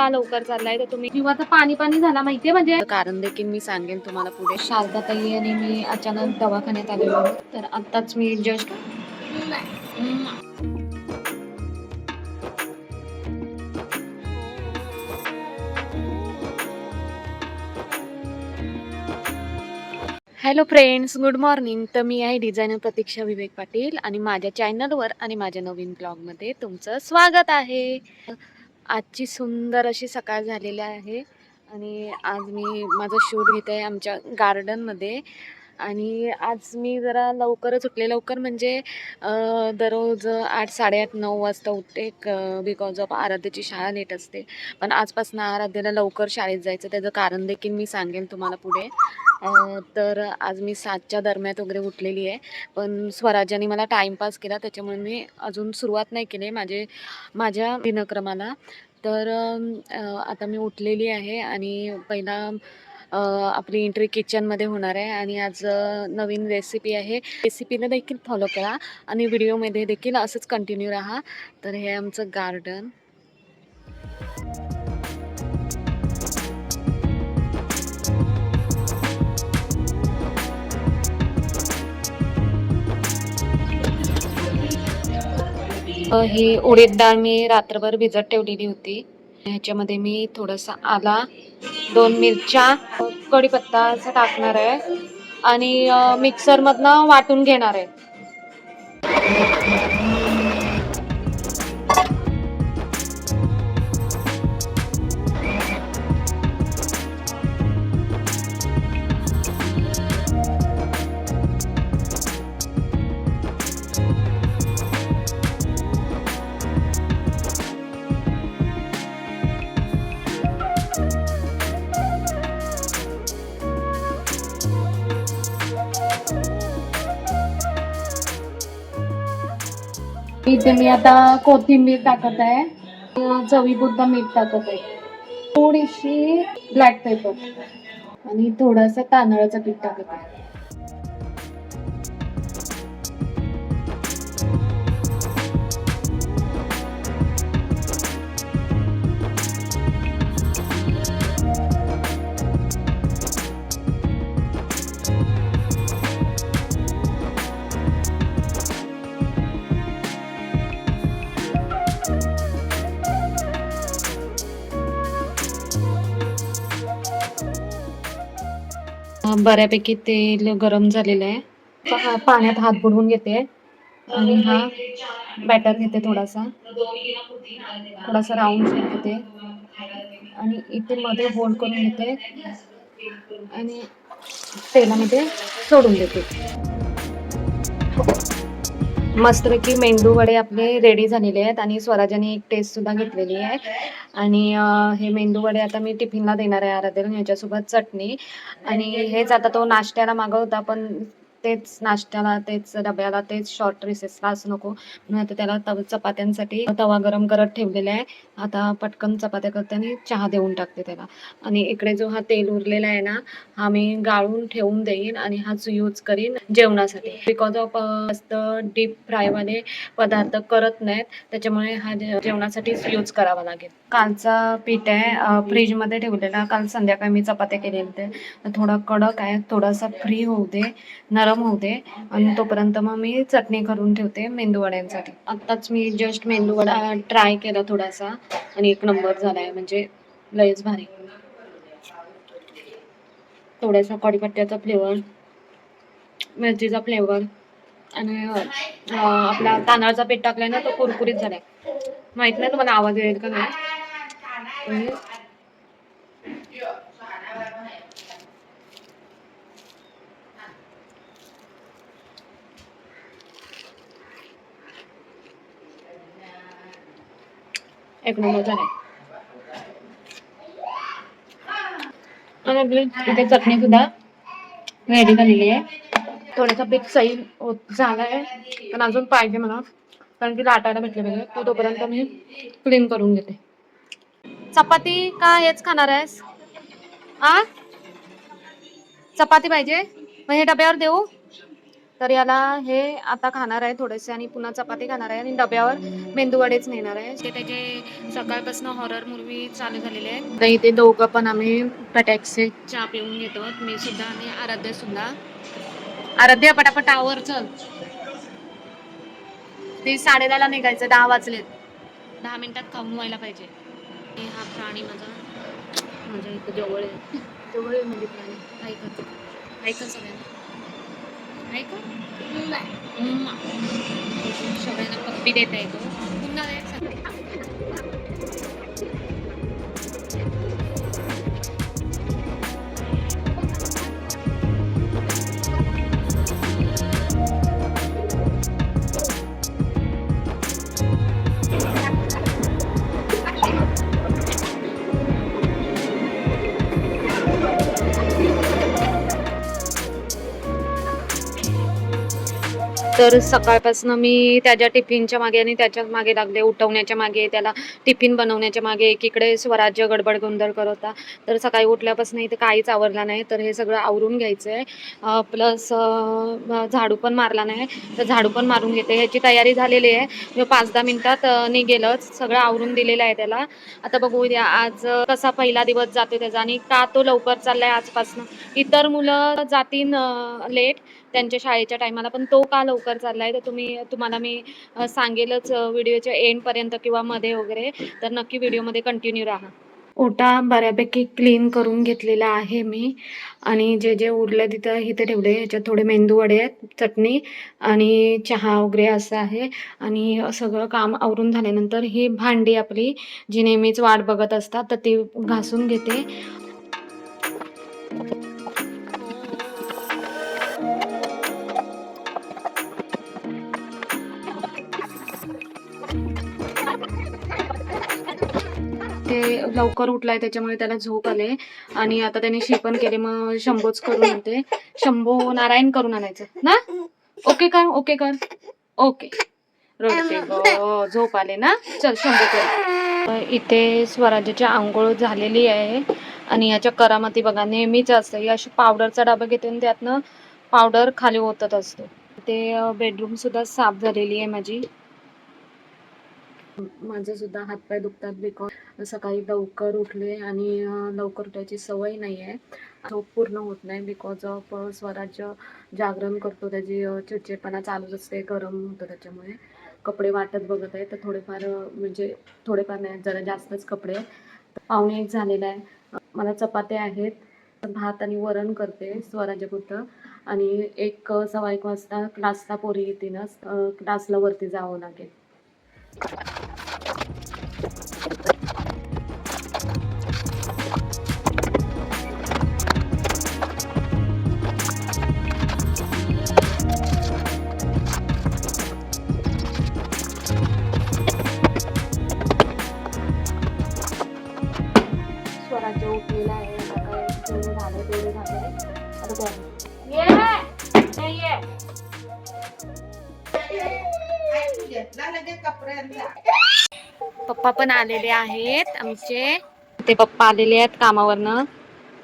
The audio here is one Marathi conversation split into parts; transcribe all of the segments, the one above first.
का लवकर चाललाय? तर तुम्ही जीवाचं पाणी पाणी झाला माहितीये म्हणजे? कारण देखील मी सांगेन तुम्हाला पुढे. शारदा ताई आणि मी अचानक दवाखान्यात आलेलो तर आताच मी just hello friends good morning तर मी आहे डिझायनर प्रतीक्षा विवेक पाटील आणि माझ्या चॅनलवर आणि माझ्या नवीन ब्लॉगमध्ये तुमचं स्वागत आहे. आजची सुंदर अशी सकाळ झालेली आहे. आणि आज मी माझं शूट घेते आहे आमच्या गार्डनमध्ये आणि आज मी जरा लवकरच उठले. लवकर म्हणजे दररोज आठ साडेआठ नऊ वाजता उठते. बिकॉज ऑफ आराध्याची शाळा लेट असते. पण आजपासून आराध्याला लवकर शाळेत जायचं. त्याचं कारण देखील मी सांगेन तुम्हाला पुढे. तर आज मी सातच्या दरम्यान वगैरे उठलेली आहे. पण स्वराज्याने मला टाईमपास केला. त्याच्यामुळे मी अजून सुरुवात नाही केली माझे माझ्या दिनक्रमाला. तर आता मी उठलेली आहे. आणि पहिला आपली एंट्री किचनमध्ये होणार आहे आणि आज नवीन रेसिपी आहे. रेसिपीला देखील फॉलो करा आणि व्हिडिओमध्ये देखील असंच कंटिन्यू राहा. तर हे आमचं गार्डन ही उडीद डाळ मी रात्रभर भिजत ठेवलेली होती. ह्याच्यामध्ये मी थोडासा आला. दोन मिरच्या कढीपत्ता असं टाकणार आहे आणि मिक्सरमधनं वाटून घेणार आहे. इथे मी आता कोथिंबीर टाकत आहे. चवी चवीपुरता मीठ टाकत आहे. थोडीशी ब्लॅक पेपर आणि थोडंसं तांदळाचं पीठ टाकत आहे. बऱ्यापैकी तेल गरम झालेलं आहे. हा पाण्यात हात बुडवून घेते. आणि हा बॅटर घेते थोडासा. थोडासा राऊंड शेप घेते. आणि इथे मध्ये होल्ड करून घेते. आणि तेलामध्ये सोडून देते. मस्तपैकी मेंदू वडे आपले रेडी झालेले आहेत आणि स्वराजाने एक टेस्ट सुद्धा घेतलेली आहे. आणि हे मेंदू वडे आता मी टिफिनला देणार आहे आराध्याला ह्याच्यासोबत चटणी. आणि हेच आता तो नाश्त्याला मागवता पण तेच नाश्त्याला तेच डब्याला तेच शॉर्ट रिसेसला असं नको. म्हणून आता त्याला तव चपात्यांसाठी तवा गरम करत ठेवलेला आहे. आता पटकन चपात्या करते आणि चहा देऊन टाकते त्याला. आणि इकडे जो हा तेल उरलेला आहे ना हा मी गाळून ठेवून देईन आणि हाच यूज करीन जेवणासाठी. बिकॉज ऑफ जास्त डीप फ्रायवाले पदार्थ करत नाहीत त्याच्यामुळे हा जेवणासाठीच यूज करावा लागेल. कालचा पीठ आहे फ्रीजमध्ये ठेवलेला. काल संध्याकाळी मी चपात्या केलेल्या ते थोडा कडक आहे थोडासा फ्री होऊ दे. नरम होते आणि तोपर्यंत मग मी चटणी करून ठेवते मेंदू वड्यांसाठी आत्ताच मी जस्ट मेंदू वडा ट्राय केला थोडासा आणि एक नंबर झाला आहे म्हणजे लयच भारी. थोडासा कढीपत्त्याचा फ्लेवर मिरचीचा फ्लेवर आणि आपला तांदळाचा पीठ टाकलाय ना तो कुरकुरीत झालाय. माहीत नाही तुम्हाला आवाज येईल का नाही? एक नंबर झालाय आणि आपली इथे चटणी सुद्धा रेडी झालेली आहे. थोडासा पीक सही होत झालाय पण अजून पाहिजे मला कारण की लाटायला भेटले पाहिजे. तो तोपर्यंत मी क्लीन करून घेते. चपाती का हेच खाणार आहेस? आ? चपाती पाहिजे. मग हे डब्यावर देऊ. तर याला हे आता खाणार आहे थोडेसे आणि पुन्हा चपाती खाणार आहे आणि डब्यावर मेंदूवडेच नेणार आहे. ते त्याचे सकाळपासून हॉरर मूवी चालू झालेले आहेत. तर इथे दोघं पण आम्ही पटॅक्सचे चहा पिऊन घेतो. मी सुद्धा आणि आराध्य सुद्धा. आराध्य पटापट आवर चल. ते साडेदहाला निघायचं दहा वाजलेत. दहा मिनिटात खाऊन व्हायला पाहिजे. हा प्राणी माझा माझ्या इथं जवळ आहे. जवळ आहे म्हणजे प्राणी. ऐकत ऐका सगळ्यांना? ऐका उम्मा. सगळ्यांना पप्पी देता येतो पुन्हा तर सकाळपासून मी त्याच्या टिफिनच्या मागे आणि त्याच्यामागे लागले उठवण्याच्या मागे त्याला टिफिन बनवण्याच्या मागे एकीकडे स्वराज्य गडबड गोंधळ करत होता. तर सकाळी उठल्यापासून इथे काहीच आवरला नाही तर हे सगळं आवरून घ्यायचं आहे प्लस झाडू पण मारला नाही. तर झाडू पण मारून घेते. ह्याची तयारी झालेली आहे. पाच दहा मिनिटात निघेलच. सगळं आवरून दिलेलं आहे त्याला. आता बघू उद्या आज कसा पहिला दिवस जातो त्याचा. आणि का तो लवकर चाललाय आजपासून. इतर मुलं जातील लेट. त्यांच्या शाळेच्या टायमाला पण तो का लवकर चाललाय? तर तुम्ही तुम्हाला मी सांगेलच व्हिडिओच्या एंडपर्यंत किंवा मध्ये वगैरे. तर नक्की व्हिडिओमध्ये कंटिन्यू राहा. ओटा बऱ्यापैकी क्लीन करून घेतलेला आहे मी. आणि जे जे उरलं तिथं इथे ठेवले ह्याच्यात थोडे मेंदू वडे आहेत चटणी आणि चहा वगैरे असं आहे. आणि सगळं काम आवरून झाल्यानंतर ही भांडी आपली जी नेहमीच वाट बघत असतात तर ती घासून घेते. लवकर उठलाय त्याच्यामुळे त्याला झोप आले. आणि आता त्याने शिपण केले मग शंभोच करून आणते. शंभो नारायण करून आणायचं. ना? ओके कर ओके कर. ओके. रडते झोप आले ना? चल शंभो कर. इथे स्वराज्याची आंघोळ झालेली आहे. आणि याच्या करामती बघा नेहमीच असतं. अशी पावडरचा डबा घेते आणि त्यातनं पावडर खाली ओतत असतो. ते बेडरूम सुद्धा साफ झालेली आहे माझी. माझे सुद्धा हातपाय दुखतात बिकॉज सकाळी लवकर उठले आणि लवकर उठायची सवय नाही आहे झोप पूर्ण होत नाही बिकॉज ऑफ स्वराज्य जागरण करतो त्याची चिडचिडपणा चालूच असते गरम होतं त्याच्यामुळे. कपडे वाटत बघत आहे तर थोडेफार म्हणजे थोडेफार नाही जरा जास्तच कपडे. पाहुणे एक झालेला आहे. मला चपात्या आहेत भात आणि वरण करते स्वराज्यपुरतं. आणि एक सव्वा एक वाजता क्लासला पोरी येते ना क्लासला वरती जावं लागेल. पप्पा पण आलेले आहेत आमचे. ते पप्पा आलेले आहेत कामावरनं.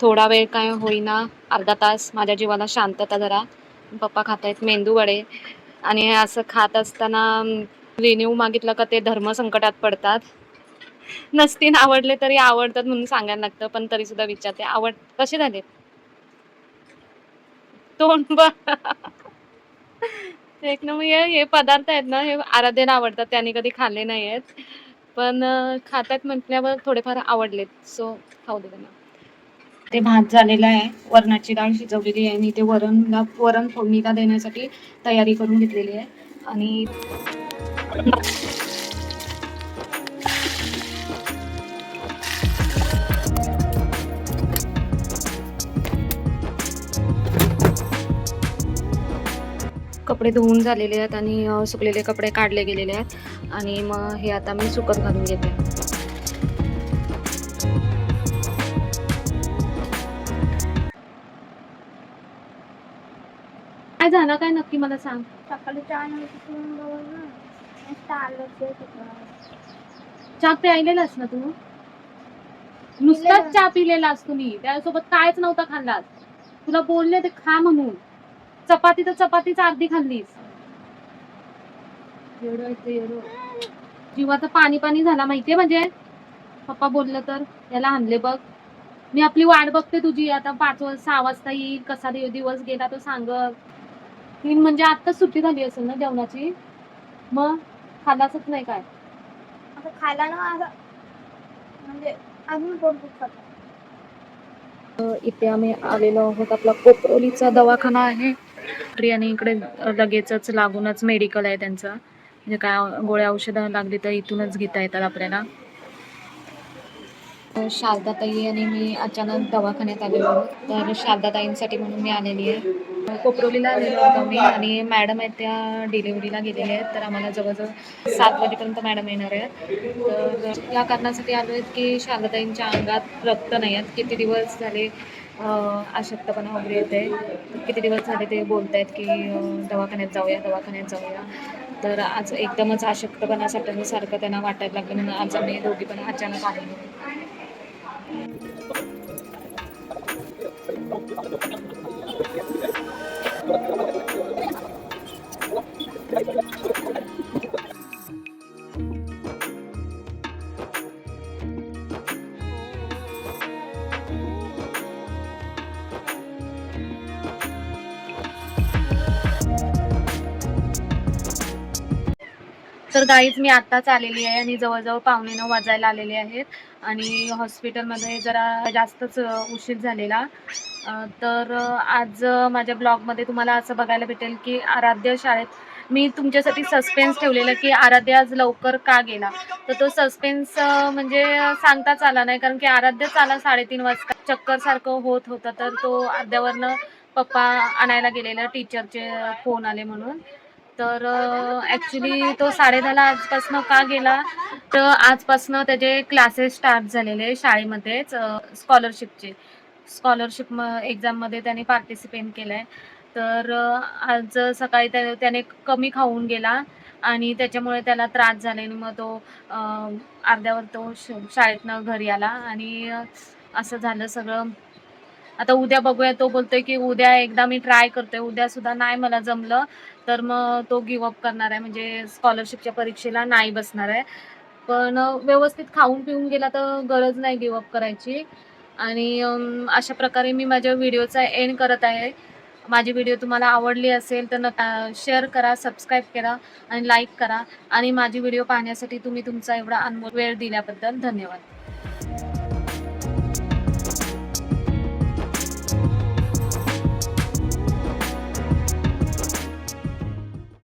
थोडा वेळ काय होईना अर्धा तास माझ्या जीवाला शांतता जरा. पप्पा खात आहेत मेंदू वडे. आणि असं खात असताना रिन्यू मागितलं का ते धर्म संकटात पडतात. नसतीन आवडले तरी आवडतात म्हणून सांगायला लागतं पण तरी सुद्धा विचारते आवड कसे झाले? तोंड बघ. एक ना हे हे पदार्थ आहेत ना हे आराध्याला आवडतात त्यांनी कधी खाल्ले नाही आहेत पण खातात म्हटल्यावर थोडेफार आवडलेत सो खाऊ दे त्यांना. ते भात झालेला आहे वरणाची डाळ शिजवलेली आहे आणि ते वरणला वरण फोडणीला देण्यासाठी तयारी करून घेतलेली आहे. आणि कपडे धुवून झालेले आहेत आणि सुकलेले कपडे काढले गेलेले आहेत. आणि मग हे आता मी सुकत घालून घेते. काय झालं? काय नक्की मला सांग. सकाळी. चहा प्यायलेलास ना तू? नुसताच चहा पिलेलास तुम्ही. त्यासोबत कायच नव्हता खाल्लास. तुला बोलले ते खा म्हणून. चपाती तर चपातीच अर्धी खाल्लीस. एवढं येतं एवढं जीवाचं पाणी पाणी झाला माहितीये म्हणजे? पप्पा बोललं तर याला आणले बघ. मी आपली वाट बघते तुझी आता पाच वाज सहा वाजता येईल कसा दिव- दिवस गेला तो सांग. तीन म्हणजे आत्ताच सुट्टी झाली असेल ना जेवणाची? मग खाल्लाच नाही काय? असं खायला ना म्हणजे अजून पोट दुखत. इथे आम्ही आलेलो आहोत आपला कोपरोलीचा दवाखाना आहे. आणि इकडे लगेचच लागूनच मेडिकल आहे त्यांचं. म्हणजे काय गोळ्या औषधं लागली तर इथूनच घेता येतात आपल्याला. शारदाताई आणि मी अचानक दवाखान्यात आलेलो आहोत. तर शारदाताईंसाठी म्हणून मी आलेली आहे. कोपरोलीला आलेलो होतो मी आणि मॅडम आहेत त्या डिलिव्हरीला गेलेल्या आहेत. तर आम्हाला जवळजवळ सात वाजेपर्यंत मॅडम येणार आहेत. तर या कारणासाठी आलो आहेत की शारदाताईंच्या अंगात रक्त नाही आहेत. किती दिवस झाले अशक्तपणा वगैरे येते किती दिवस झाले ते बोलत आहेत की दवाखान्यात जाऊया दवाखान्यात जाऊया. तर आज एकदमच अशक्तपणासाठी सारखं त्यांना वाटायला लागलं म्हणून आज आम्ही दोघी पण अचानक आलेलो तर गाईज मी आत्ताच आलेली आहे आणि जवळजवळ पावणे नऊ वाजायला आलेले आहेत. आणि हॉस्पिटलमध्ये जरा जास्तच उशीर झालेला. तर आज माझ्या ब्लॉगमध्ये तुम्हाला असं बघायला भेटेल की आराध्य शाळेत मी तुमच्यासाठी सस्पेन्स ठेवलेला की आराध्य आज लवकर का गेला? तर तो सस्पेन्स म्हणजे सांगताच आला नाही. कारण की आराध्यच आला साडेतीन वाजता. चक्करसारखं होत होतं. तर तो अर्ध्यावरनं पप्पा आणायला गेलेला टीचरचे फोन आले म्हणून. तर ॲक्च्युली तो साडेदहाला आजपासनं का गेला? तर आजपासनं त्याचे क्लासेस स्टार्ट झालेले शाळेमध्येच स्कॉलरशिपचे स्कॉलरशिप म एक्झाममध्ये त्याने पार्टिसिपेट केलं आहे तर आज सकाळी त्या त्याने कमी खाऊन गेला आणि त्याच्यामुळे त्याला त्रास झाले आणि मग तो अर्ध्यावर तो श शाळेतनं घरी आला आणि असं झालं सगळं. आता उद्या बघूया तो बोलतोय की उद्या एकदा मी ट्राय करतोय उद्या सुद्धा नाही मला जमलं तर मग तो गिवअप करणार आहे म्हणजे स्कॉलरशिपच्या परीक्षेला नाही बसणार आहे. पण व्यवस्थित खाऊन पिऊन गेला तर गरज नाही गिवअप करायची. आणि अशा प्रकारे मी माझ्या व्हिडिओचा एंड करत आहे. माझी व्हिडिओ तुम्हाला आवडली असेल तर नका शेअर करा सबस्क्राईब करा आणि लाईक करा. आणि माझी व्हिडिओ पाहण्यासाठी तुम्ही तुमचा एवढा अनमोल वेळ दिल्याबद्दल धन्यवाद.